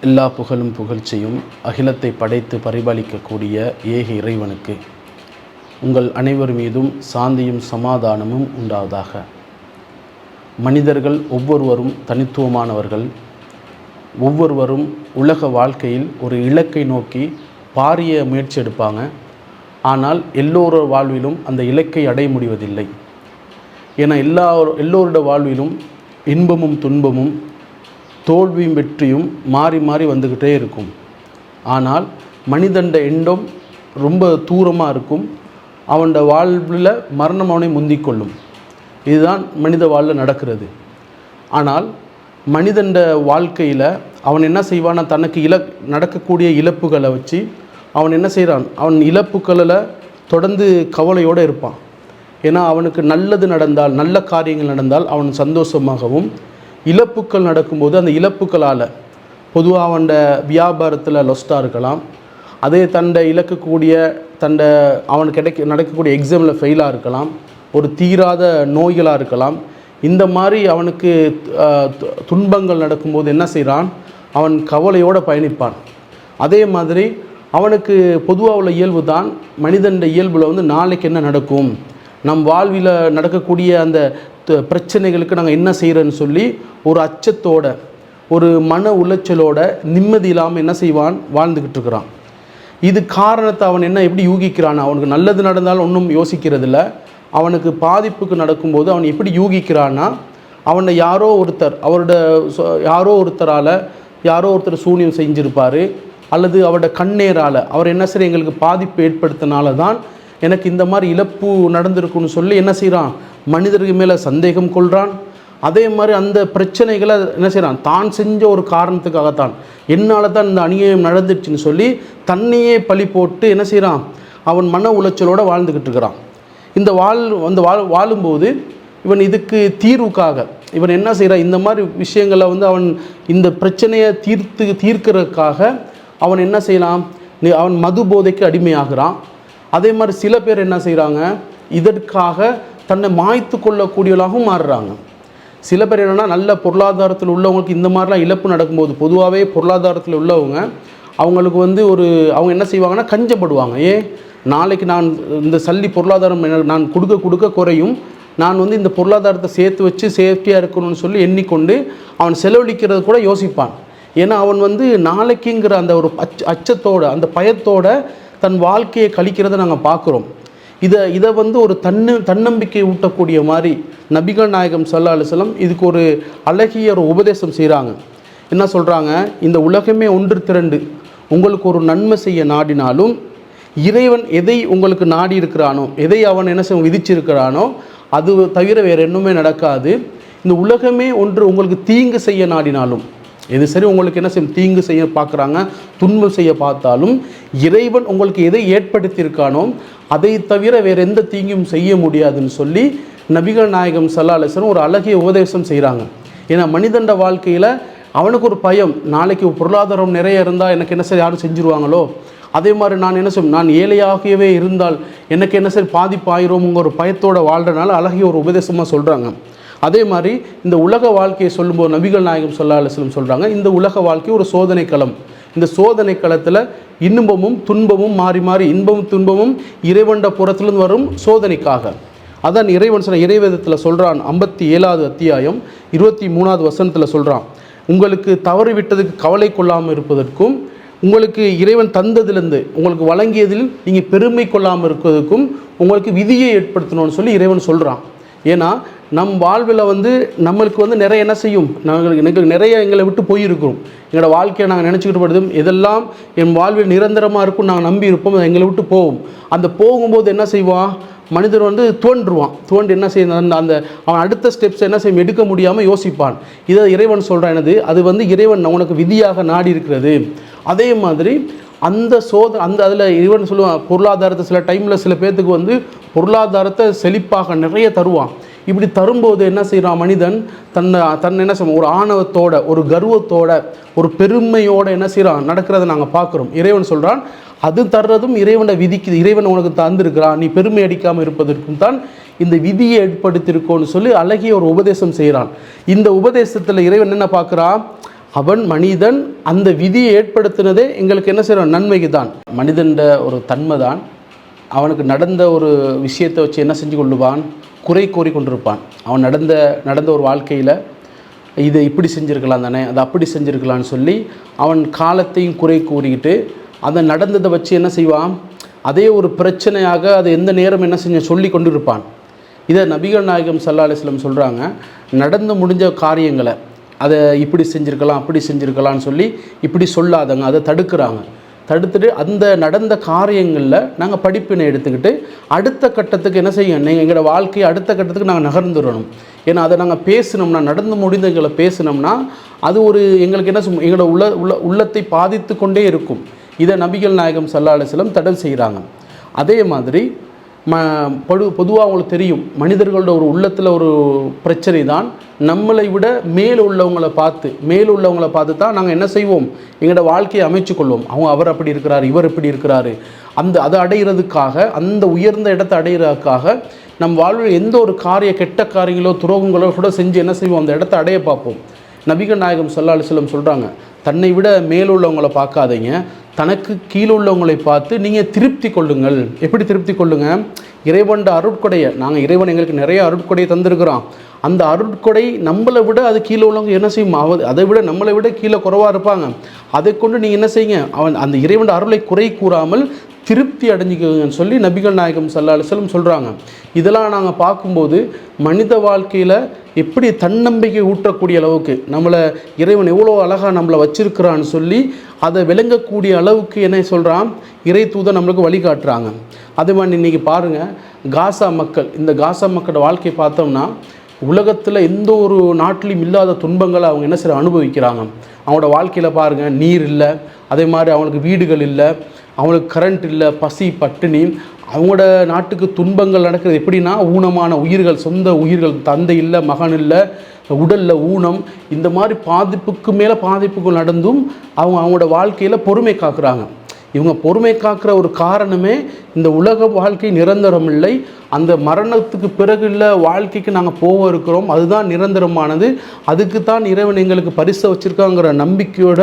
எல்லா புகழும் புகழ்ச்சியும் அகிலத்தை படைத்து பரிபாலிக்கக்கூடிய ஏக இறைவனுக்கு உங்கள் அனைவர் மீதும் சாந்தியும் சமாதானமும் உண்டாவதாக. மனிதர்கள் ஒவ்வொருவரும் தனித்துவமானவர்கள். ஒவ்வொருவரும் உலக வாழ்க்கையில் ஒரு இலக்கை நோக்கி பாரிய முயற்சி எடுப்பாங்க. ஆனால் எல்லோர வாழ்விலும் அந்த இலக்கை அடைய முடிவதில்லை. ஏன்னா எல்லா எல்லோருடைய வாழ்விலும் இன்பமும் துன்பமும் தோல்வியும் வெற்றியும் மாறி மாறி வந்துக்கிட்டே இருக்கும். ஆனால் மனிதண்ட எண்ணம் ரொம்ப தூரமாக இருக்கும். அவனோட வாழ்வில் மரணம் அவனை முந்திக்கொள்ளும். இதுதான் மனித வாழ்வில் நடக்கிறது. ஆனால் மனிதண்ட வாழ்க்கையில் அவன் என்ன செய்வான்னா தனக்கு இல நடக்கக்கூடிய இழப்புகளை வச்சு அவன் என்ன செய்கிறான் அவன் இழப்புகளில் தொடர்ந்து கவலையோடு இருப்பான். ஏன்னா அவனுக்கு நல்லது நடந்தால் நல்ல காரியங்கள் நடந்தால் அவன் சந்தோஷமாகவும் இழப்புக்கள் நடக்கும்போது அந்த இழப்புக்களால் பொதுவாக அவன் வியாபாரத்தில் லொஸ்ட்டாக இருக்கலாம். அதே தண்டை இழக்கக்கூடிய தண்டை அவனுக்கு கிடைக்க நடக்கக்கூடிய எக்ஸாமில் ஃபெயிலாக இருக்கலாம். ஒரு தீராத நோய்களாக இருக்கலாம். இந்த மாதிரி அவனுக்கு து- துன்பங்கள் நடக்கும்போது என்ன செய்கிறான் அவன் கவலையோடு பயணிப்பான். அதே மாதிரி அவனுக்கு பொதுவாக உள்ள இயல்பு தான் மனிதன் இயல்பில் வந்து நாளைக்கு என்ன நடக்கும்? நம் வாழ்வில் நடக்கக்கூடிய அந்த பிரச்சனைகளுக்கு நாங்கள் என்ன செய்கிறோன்னு சொல்லி ஒரு அச்சத்தோட ஒரு மன உளைச்சலோட நிம்மதி இல்லாமல் என்ன செய்வான்? வாழ்ந்துக்கிட்டு இருக்கிறான். இது காரணத்தை அவன் என்ன எப்படி யூகிக்கிறான்? அவனுக்கு நல்லது நடந்தாலும் ஒன்றும் யோசிக்கிறதில்ல. அவனுக்கு பாதிப்புக்கு நடக்கும்போது அவன் எப்படி யூகிக்கிறான்னா அவனை யாரோ ஒருத்தர் அவரோட யாரோ ஒருத்தரால் யாரோ ஒருத்தர் சூனியம் செஞ்சுருப்பார் அல்லது அவரோட கண்ணேரால் அவர் என்ன சரி எங்களுக்கு பாதிப்பு ஏற்படுத்தினால தான் எனக்கு இந்த மாதிரி இழப்பு நடந்திருக்குன்னு சொல்லி என்ன செய்கிறான் மனிதர்கள் மேலே சந்தேகம் கொள்கிறான் அதே மாதிரி அந்த பிரச்சனைகளை என்ன செய்கிறான் தான் செஞ்ச ஒரு காரணத்துக்காகத்தான். என்னால் தான் இந்த அநியாயம் நடந்துடுச்சுன்னு சொல்லி தன்னையே பழி போட்டு என்ன செய்கிறான் அவன் மன உளைச்சலோடு வாழ்ந்துக்கிட்டு இருக்கிறான். இந்த வாழ் அந்த வாழ் வாழும்போது இவன் இதுக்கு தீர்வுக்காக இவன் என்ன செய்கிறான் இந்த மாதிரி விஷயங்களை வந்து அவன் இந்த பிரச்சனையை தீர்த்து தீர்க்கிறதுக்காக அவன் என்ன செய்யலாம்? அவன் மது போதைக்கு அடிமையாகிறான். அதே மாதிரி சில பேர் என்ன செய்கிறாங்க இதற்காக தன்னை மாய்த்து கொள்ளக்கூடியவளாகவும் மாறுறாங்க. சில பேர் என்னென்னா நல்ல பொருளாதாரத்தில் உள்ளவங்களுக்கு இந்த மாதிரிலாம் இழப்பு நடக்கும்போது பொதுவாகவே பொருளாதாரத்தில் உள்ளவங்க அவங்களுக்கு வந்து ஒரு அவங்க என்ன செய்வாங்கன்னா கஞ்சப்படுவாங்க. ஏன்? நாளைக்கு நான் இந்த சல்லி பொருளாதாரம் எனக்கு நான் கொடுக்க கொடுக்க குறையும். நான் வந்து இந்த பொருளாதாரத்தை சேர்த்து வச்சு சேஃப்டியாக இருக்கணும்னு சொல்லி எண்ணிக்கொண்டு அவன் செலவழிக்கிறது கூட யோசிப்பான். ஏன்னா அவன் வந்து நாளைக்குங்கிற அந்த ஒரு அச்ச அச்சத்தோட அந்த பயத்தோட தன் வாழ்க்கையை கழிக்கிறத நாங்கள் பார்க்குறோம். இதை இதை வந்து ஒரு தன்னு தன்னம்பிக்கை ஊட்டக்கூடிய மாதிரி நபிகள் நாயகம் சல்லா அலுவலம் இதுக்கு ஒரு அழகிய ஒரு உபதேசம் செய்கிறாங்க என்ன சொல்கிறாங்க இந்த உலகமே ஒன்று திரண்டு உங்களுக்கு ஒரு நன்மை செய்ய நாடினாலும் இறைவன் எதை உங்களுக்கு நாடி இருக்கிறானோ எதை அவன் என்ன செய்ய விதிச்சிருக்கிறானோ அது தவிர வேறு என்னுமே நடக்காது. இந்த உலகமே ஒன்று உங்களுக்கு தீங்கு செய்ய நாடினாலும் எது சரி உங்களுக்கு என்ன செய்யும்? தீங்கு செய்ய பார்க்குறாங்க. துன்பம் செய்ய பார்த்தாலும் இறைவன் உங்களுக்கு எதை ஏற்படுத்தியிருக்கானோ அதை தவிர வேறு எந்த தீங்கும் செய்ய முடியாதுன்னு சொல்லி நபிகள் நாயகம் சல்லா ஒரு அழகிய உபதேசம் செய்கிறாங்க ஏன்னா மனிதண்ட வாழ்க்கையில் அவனுக்கு ஒரு பயம் நாளைக்கு பொருளாதாரம் நிறைய இருந்தால் எனக்கு என்ன சரி யாரும் செஞ்சுருவாங்களோ? அதே மாதிரி நான் என்ன செய்யும்? நான் ஏழையாகவே இருந்தால் எனக்கு என்ன சரி பாதிப்பாயிரும்ங்கிற ஒரு பயத்தோடு வாழ்கிறனால அழகிய ஒரு உபதேசமாக சொல்கிறாங்க அதே மாதிரி இந்த உலக வாழ்க்கையை சொல்லும்போது நபிகள் நாயகம் சொல்லா அலுவலம் சொல்கிறாங்க இந்த உலக வாழ்க்கை ஒரு சோதனை களம். இந்த சோதனை களத்தில் இன்பமும் துன்பமும் மாறி மாறி இன்பமும் துன்பமும் இறைவண்ட புறத்திலிருந்து வரும் சோதனைக்காக. அதான் இறைவன் சொன்ன இறைவேதத்தில் சொல்கிறான் ஐம்பத்தி ஏழாவது அத்தியாயம் இருபத்தி மூணாவது வசனத்தில் சொல்கிறான் உங்களுக்கு தவறு விட்டதுக்கு கவலை கொள்ளாமல் இருப்பதற்கும் உங்களுக்கு இறைவன் தந்ததிலிருந்து உங்களுக்கு வழங்கியதில் நீங்கள் பெருமை கொள்ளாமல் இருப்பதற்கும் உங்களுக்கு விதியை ஏற்படுத்தணும்னு சொல்லி இறைவன் சொல்கிறான் ஏன்னா நம் வாழ்வில் வந்து நம்மளுக்கு வந்து நிறைய என்ன செய்யும்? நாங்கள் எங்களுக்கு நிறைய எங்களை விட்டு போயிருக்கிறோம். எங்களோட வாழ்க்கையை நாங்கள் நினச்சிக்கிட்டு படுதும் இதெல்லாம் என் வாழ்வில் நிரந்தரமாக இருக்கும் நாங்கள் நம்பி இருப்போம். எங்களை விட்டு போகும். அந்த போகும்போது என்ன செய்வான் மனிதர் வந்து தோன்றுவான். தோன்றி என்ன செய்ய அந்த அந்த அவன் அடுத்த ஸ்டெப்ஸ் என்ன செய்யும்? எடுக்க முடியாமல் யோசிப்பான். இதை இறைவன் சொல்கிறான் எனது அது வந்து இறைவன் உனக்கு விதியாக நாடி இருக்கிறது. அதே மாதிரி அந்த சோதனை அந்த அதில் இறைவன் சொல்லுவான் பொருளாதாரத்தை சில டைமில் சில பேர்த்துக்கு வந்து பொருளாதாரத்தை செழிப்பாக நிறைய தருவான். இப்படி தரும்போது என்ன செய்கிறான் மனிதன்? தன்னை தன்னை என்ன செய்வான் ஒரு ஆணவத்தோட ஒரு கர்வத்தோட ஒரு பெருமையோட என்ன செய்கிறான் நடக்கிறத நாங்கள் பார்க்குறோம். இறைவன் சொல்கிறான் அது தர்றதும் இறைவனை விதிக்கு இறைவன் உனக்கு தந்திருக்கிறான் நீ பெருமை அடிக்காமல் இருப்பதற்கும் தான் இந்த விதியை ஏற்படுத்தியிருக்கோன்னு சொல்லி அழகிய ஒரு உபதேசம் செய்கிறான் இந்த உபதேசத்தில் இறைவன் என்ன பார்க்குறான் அவன் மனிதன் அந்த விதியை ஏற்படுத்தினதே எங்களுக்கு என்ன செய்கிறோம் நன்மைக்கு தான். மனிதன்ற ஒரு தன்மை தான் அவனுக்கு நடந்த ஒரு விஷயத்தை வச்சு என்ன செஞ்சு கொள்ளுவான்? குறை கூறி கொண்டிருப்பான் அவன் நடந்த நடந்த ஒரு வாழ்க்கையில் இதை இப்படி செஞ்சுருக்கலாம் தானே அதை அப்படி செஞ்சுருக்கலான்னு சொல்லி அவன் காலத்தையும் குறை கூறிக்கிட்டு அதை நடந்ததை வச்சு என்ன செய்வான்? அதே ஒரு பிரச்சனையாக அதை எந்த நேரம் என்ன செஞ்ச சொல்லி கொண்டு இருப்பான் இதை நபிகள் நாயகம் சல்லா அலிஸ்லம் சொல்கிறாங்க நடந்து முடிஞ்ச காரியங்களை அதை இப்படி செஞ்சுருக்கலாம் அப்படி செஞ்சுருக்கலான்னு சொல்லி இப்படி சொல்லாதங்க அதை தடுக்கிறாங்க. தடுத்துட்டு அந்த நடந்த காரியங்களில் நாங்கள் படிப்பினை எடுத்துக்கிட்டு அடுத்த கட்டத்துக்கு என்ன செய்யும் நீங்கள் எங்களோட வாழ்க்கையை அடுத்த கட்டத்துக்கு நாங்கள் நகர்ந்துடணும். ஏன்னா அதை நாங்கள் பேசினோம்னா நடந்து முடிந்தங்களை பேசினோம்னா அது ஒரு எங்களுக்கு என்ன எங்களோட உள்ள உள்ள உள்ளத்தை பாதித்து கொண்டே இருக்கும். இதை நபிகள் நாயகம் சல்லா அலிஸ்லம் தடை செய்கிறாங்க அதே மாதிரி ம பொது பொதுவாக அவங்களுக்கு தெரியும். மனிதர்களோட ஒரு உள்ளத்தில் ஒரு பிரச்சனை தான் நம்மளை விட மேல் உள்ளவங்களை பார்த்து மேல் உள்ளவங்களை பார்த்து தான் நாங்கள் என்ன செய்வோம்? எங்களோட வாழ்க்கையை அமைச்சு கொள்வோம் அவங்க அவர் அப்படி இருக்கிறார் இவர் இப்படி இருக்கிறாரு. அந்த அதை அடைகிறதுக்காக அந்த உயர்ந்த இடத்தை அடைகிறதுக்காக நம் வாழ்வில் எந்த ஒரு காரிய கெட்ட காரியங்களோ துரோகங்களோ கூட செஞ்சு என்ன செய்வோம்? அந்த இடத்த அடைய பார்ப்போம். நபிகள் நாயகம் சல்லா அலிஸ்லம் சொல்கிறாங்க தன்னை விட மேலுள்ளவங்களை பார்க்காதீங்க. தனக்கு கீழே உள்ளவங்களை பார்த்து நீங்கள் திருப்தி கொள்ளுங்கள். எப்படி திருப்தி கொள்ளுங்க? இறைவன்ட அருட்கொடையை நாங்கள் இறைவன் எங்களுக்கு நிறைய அருட்கொடையை தந்திருக்கிறோம். அந்த அருட்கொடை நம்மளை விட அது கீழே உள்ளவங்க என்ன செய்யும்? அவ அதை விட நம்மளை விட கீழே குறைவாக இருப்பாங்க. அதை கொண்டு நீங்கள் என்ன செய்யுங்க? அவன் அந்த இறைவன் அருளை குறை கூறாமல் திருப்தி அடைஞ்சிக்கோங்கன்னு சொல்லி நபிகள் நாயகம் சல்லா அலுவலம் சொல்கிறாங்க இதெல்லாம் நாங்கள் பார்க்கும்போது மனித வாழ்க்கையில் எப்படி தன்னம்பிக்கை ஊட்டக்கூடிய அளவுக்கு நம்மளை இறைவன் எவ்வளோ அழகாக நம்மளை வச்சிருக்கிறான்னு சொல்லி அதை விளங்கக்கூடிய அளவுக்கு என்ன சொல்கிறான் இறை தூதர் நம்மளுக்கு வழிகாட்டுறாங்க அதே மாதிரி இன்றைக்கி பாருங்கள் காசா மக்கள் இந்த காசா மக்களோட வாழ்க்கையை பார்த்தோம்னா உலகத்தில் எந்த ஒரு நாட்டிலையும் இல்லாத துன்பங்களை அவங்க என்ன செய்ய அனுபவிக்கிறாங்க. அவங்களோட வாழ்க்கையில் பாருங்கள் நீர் இல்லை அதே மாதிரி அவங்களுக்கு வீடுகள் இல்லை அவங்களுக்கு கரண்ட் இல்லை பசி பட்டினி அவங்களோட நாட்டுக்கு துன்பங்கள் நடக்கிறது எப்படின்னா ஊனமான உயிர்கள் சொந்த உயிர்கள் தந்தை இல்லை மகன் இல்லை உடலில் ஊனம் இந்த மாதிரி பாதிப்புக்கு மேலே பாதிப்புகள் நடந்தும் அவங்க அவங்களோட வாழ்க்கையில் பொறுமை காக்குறாங்க. இவங்க பொறுமை காக்கிற ஒரு காரணமே இந்த உலக வாழ்க்கை நிரந்தரம் இல்லை அந்த மரணத்துக்கு பிறகு இல்லை வாழ்க்கைக்கு நாங்கள் போக இருக்கிறோம். அதுதான் நிரந்தரமானது. அதுக்கு தான் இறைவன் எங்களுக்கு பரிசை வச்சுருக்காங்கிற நம்பிக்கையோட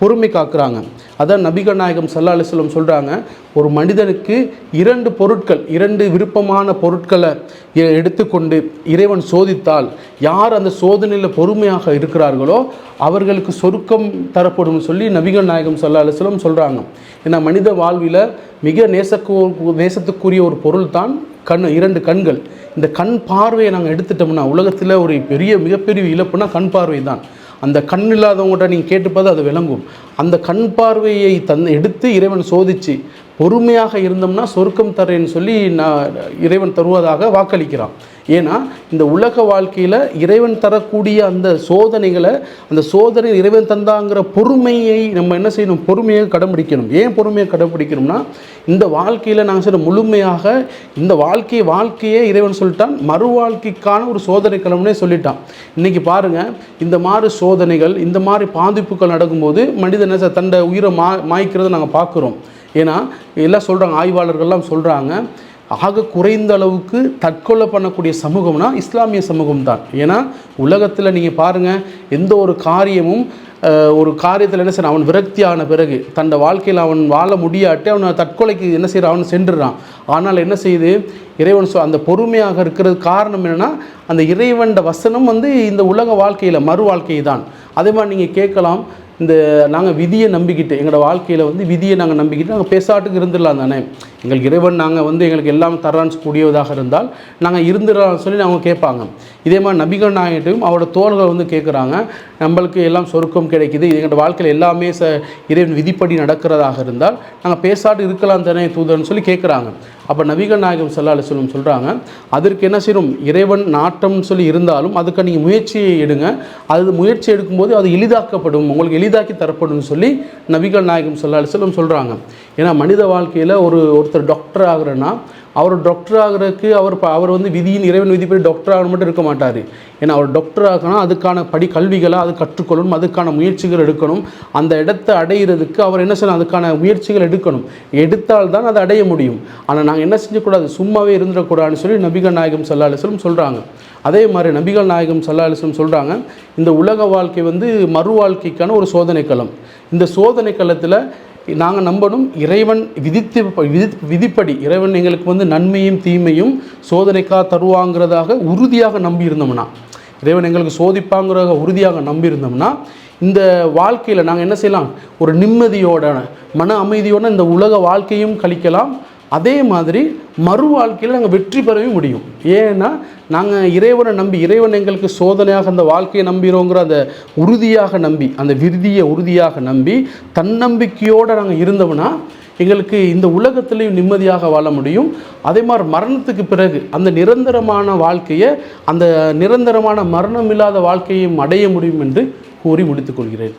பொறுமை காக்குறாங்க. அதான் நபிகள் நாயகம் சல்லா அலிஸ்லம் சொல்கிறாங்க ஒரு மனிதனுக்கு இரண்டு பொருட்கள் இரண்டு விருப்பமான பொருட்களை எ- எடுத்துக்கொண்டு இறைவன் சோதித்தால் யார் அந்த சோதனையில் பொறுமையாக இருக்கிறார்களோ அவர்களுக்கு சொருக்கம் தரப்படும் சொல்லி நபிகள் நாயகம் சல்லா அலிஸ்லம் சொல்கிறாங்க ஏன்னா மனித வாழ்வில் மிக நேசக்கு நேசத்துக்குரிய ஒரு பொருள் தான் கண் இரண்டு கண்கள். இந்த கண் பார்வையை நாங்கள் எடுத்துட்டோம்னா உலகத்தில் ஒரு பெரிய மிகப்பெரிய இழப்புனா கண் பார்வை தான். அந்த கண் இல்லாதவங்கள்ட்ட நீங்கள் கேட்டுப்பது அது விளங்கும். அந்த கண் பார்வையை தன் எடுத்து இறைவன் சோதித்து பொறுமையாக இருந்தோம்னா சொர்க்கம் தரேன்னு சொல்லி நான் இறைவன் தருவதாக வாக்களிக்கிறான். ஏன்னா இந்த உலக வாழ்க்கையில் இறைவன் தரக்கூடிய அந்த சோதனைகளை அந்த சோதனை இறைவன் தந்தாங்கிற பொறுமையை நம்ம என்ன செய்யணும்? பொறுமையை கடைபிடிக்கணும். ஏன் பொறுமையை கடைபிடிக்கணும்னா இந்த வாழ்க்கையில் நாங்கள் சொல்ல முழுமையாக இந்த வாழ்க்கை வாழ்க்கையே இறைவன் சொல்லிட்டான். மறு வாழ்க்கைக்கான ஒரு சோதனை கிழமைனே சொல்லிட்டான். இன்றைக்கி பாருங்கள் இந்த மாதிரி சோதனைகள் இந்த மாதிரி பாதிப்புகள் நடக்கும்போது மனிதன் என்ன உயிரை மா மாய்க்கிறத நாங்கள் பார்க்குறோம். ஏன்னா எல்லாம் சொல்கிறாங்க ஆய்வாளர்கள்லாம் சொல்கிறாங்க ஆக குறைந்த அளவுக்கு தற்கொலை பண்ணக்கூடிய சமூகம்னா இஸ்லாமிய சமூகம் தான் ஏன்னா உலகத்தில் நீங்கள் பாருங்கள் எந்த ஒரு காரியமும் ஒரு காரியத்தில் என்ன செய்யறான் அவன் விரக்தி ஆன பிறகு தன்னோட வாழ்க்கையில் அவன் வாழ முடியாட்டி அவனை தற்கொலைக்கு என்ன செய்கிறான் அவன் சென்றுறான். ஆனால் என்ன செய்யுது? இறைவன் சொ அந்த பொறுமையாக இருக்கிறது காரணம் என்னென்னா அந்த இறைவன் வசனம் வந்து இந்த உலக வாழ்க்கையில் மறு வாழ்க்கை தான் அதே மாதிரி நீங்கள் கேட்கலாம் இந்த நாங்கள் விதியை நம்பிக்கிட்டு எங்களோட வாழ்க்கையில் வந்து விதியை நாங்கள் நம்பிக்கிட்டு நாங்கள் பேசாட்டுக்கு இருந்துடலாம் தானே? எங்களுக்கு இறைவன் நாங்கள் வந்து எங்களுக்கு எல்லாம் தரான்னு கூடியதாக இருந்தால் நாங்கள் இருந்துடலாம் சொல்லி அவங்க கேட்பாங்க. இதே மாதிரி நபிகள் நாயகிட்டையும் அவரோட தோழர்கள் வந்து கேட்குறாங்க. நம்மளுக்கு எல்லாம் சொருக்கம் கிடைக்குது எங்களோட வாழ்க்கையில் எல்லாமே ச இறைவன் விதிப்படி நடக்கிறதாக இருந்தால் நாங்கள் பேசாட்டு இருக்கலாம் தானே தூதர்னு சொல்லி கேட்குறாங்க. அப்போ நபிகள் நாயகம் சல்லா அலிஸ்லம் சொல்கிறாங்க அதற்கு என்ன செய்யணும்? இறைவன் நாட்டம்னு சொல்லி இருந்தாலும் அதுக்கு நீங்கள் முயற்சியை எடுங்க. அது முயற்சி எடுக்கும்போது அது எளிதாக்கப்படும். உங்களுக்கு எளிதாக்கி தரப்படும் சொல்லி நபிகள் நாயகம் சல்லா அலிஸ்லம் சொல்கிறாங்க ஏன்னா மனித வாழ்க்கையில் ஒரு ஒருத்தர் டாக்டர் ஆகுறேன்னா அவர் டாக்டர் ஆகிறதுக்கு அவர் அவர் வந்து விதியின் இறைவன் விதிப்படி டாக்டர் ஆகணும் மட்டும் இருக்க மாட்டார். ஏன்னா அவர் டாக்டர் ஆகணும் அதுக்கான படி கல்விகளை அது கற்றுக்கொள்ளணும் அதுக்கான முயற்சிகள் எடுக்கணும். அந்த இடத்தை அடையிறதுக்கு அவர் என்ன செய்யணும் அதுக்கான முயற்சிகள் எடுக்கணும். எடுத்தால் தான் அதை அடைய முடியும். ஆனால் நாங்கள் என்ன செஞ்சக்கூடாது? சும்மாவே இருந்துடக்கூடாதுன்னு சொல்லி நபிகள் நாயகம் சல்லா அலிஸ்லம் சொல்கிறாங்க அதே மாதிரி நபிகள் நாயகம் சல்லா அலிஸ்லம் சொல்கிறாங்க இந்த உலக வாழ்க்கை வந்து மறு வாழ்க்கைக்கான ஒரு சோதனை களம். இந்த சோதனை களத்தில் நாங்கள் நம்பணும் இறைவன் விதித்து விதி விதிப்படி இறைவன் எங்களுக்கு வந்து நன்மையும் தீமையும் சோதனைக்காக தருவாங்கிறதாக உறுதியாக நம்பியிருந்தோம்னா இறைவன் எங்களுக்கு சோதிப்பாங்கிறத உறுதியாக நம்பியிருந்தோம்னா இந்த வாழ்க்கையில் நாங்கள் என்ன செய்யலாம்? ஒரு நிம்மதியோட மன அமைதியோட இந்த உலக வாழ்க்கையும் கழிக்கலாம். அதே மாதிரி மறு வாழ்க்கையில் நாங்கள் வெற்றி பெறவே முடியும். ஏன்னா நாங்கள் இறைவனை நம்பி இறைவன் எங்களுக்கு சோதனையாக அந்த வாழ்க்கையை நம்புகிறோங்கிற அந்த உறுதியாக நம்பி அந்த விருதியை உறுதியாக நம்பி தன்னம்பிக்கையோடு நாங்கள் இருந்தோம்னா எங்களுக்கு இந்த உலகத்திலையும் நிம்மதியாக வாழ முடியும். அதே மாதிரி மரணத்துக்கு பிறகு அந்த நிரந்தரமான வாழ்க்கையை அந்த நிரந்தரமான மரணம் இல்லாத வாழ்க்கையும் அடைய முடியும் என்று கூறி முடித்துக்கொள்கிறேன்